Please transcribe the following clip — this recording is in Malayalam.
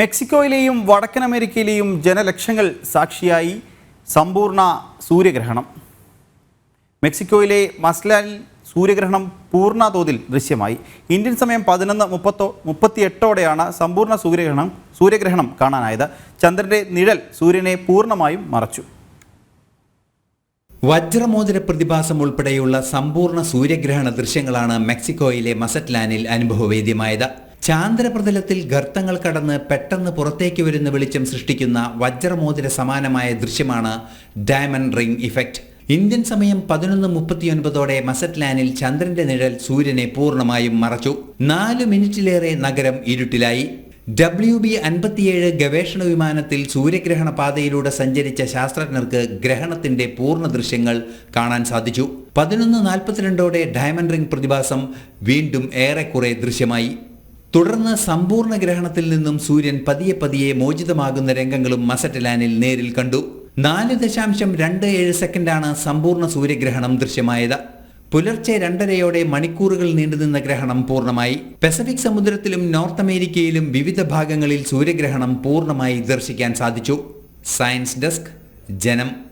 മെക്സിക്കോയിലെയും വടക്കൻ അമേരിക്കയിലെയും ജനലക്ഷങ്ങൾ സാക്ഷിയായി സമ്പൂർണ സൂര്യഗ്രഹണം. മെക്സിക്കോയിലെ മസ്ലാനിൽ സൂര്യഗ്രഹണം പൂർണ തോതിൽ ദൃശ്യമായി. ഇന്ത്യൻ സമയം പതിനൊന്ന് മുപ്പത്തോ മുപ്പത്തിയെട്ടോടെയാണ് സമ്പൂർണ സൂര്യഗ്രഹണം സൂര്യഗ്രഹണം കാണാനായത്. ചന്ദ്രന്റെ നിഴൽ സൂര്യനെ പൂർണമായും മറച്ചു. വജ്രമോതിര പ്രതിഭാസം ഉൾപ്പെടെയുള്ള സമ്പൂർണ സൂര്യഗ്രഹണ ദൃശ്യങ്ങളാണ് മെക്സിക്കോയിലെ മസറ്റ്ലാനിൽ അനുഭവവേദ്യമായത്. ചാന്ദ്രപ്രതലത്തിൽ ഗർത്തങ്ങൾ കടന്ന് പെട്ടെന്ന് പുറത്തേക്ക് വരുന്ന വെളിച്ചം സൃഷ്ടിക്കുന്ന വജ്രമോതിര സമാനമായ ദൃശ്യമാണ് ഡയമണ്ട് റിംഗ് ഇഫക്റ്റ്. ഇന്ത്യൻ സമയം പതിനൊന്ന് മുപ്പത്തിയൊൻപതോടെ മസറ്റ്ലാനിൽ ചന്ദ്രന്റെ നിഴൽ സൂര്യനെ പൂർണമായും മറച്ചു. നാല് മിനിറ്റിലേറെ നഗരം ഇരുട്ടിലായി. ഡബ്ല്യു ബി അൻപത്തിയേഴ് ഗവേഷണ വിമാനത്തിൽ സൂര്യഗ്രഹണ പാതയിലൂടെ സഞ്ചരിച്ച ശാസ്ത്രജ്ഞർക്ക് ഗ്രഹണത്തിന്റെ പൂർണ ദൃശ്യങ്ങൾ കാണാൻ സാധിച്ചു. പതിനൊന്ന് നാൽപ്പത്തിരണ്ടോടെ ഡയമണ്ട് റിംഗ് പ്രതിഭാസം വീണ്ടും ഏറെക്കുറെ ദൃശ്യമായി. തുടർന്ന് സമ്പൂർണ ഗ്രഹണത്തിൽ നിന്നും സൂര്യൻ പതിയെ പതിയെ മോചിതമാകുന്ന രംഗങ്ങളും മസറ്റലാനിൽ നേരിൽ കണ്ടു. നാല് ദശാംശം രണ്ട് ഏഴ് സെക്കൻഡാണ് സമ്പൂർണ സൂര്യഗ്രഹണം ദൃശ്യമായത്. പുലർച്ചെ രണ്ടരയോടെ മണിക്കൂറുകൾ നീണ്ടുനിന്ന ഗ്രഹണം പൂർണമായി. പസഫിക് സമുദ്രത്തിലും നോർത്ത് അമേരിക്കയിലും വിവിധ ഭാഗങ്ങളിൽ സൂര്യഗ്രഹണം പൂർണമായി ദർശിക്കാൻ സാധിച്ചു. സയൻസ് ഡെസ്ക് ജനം.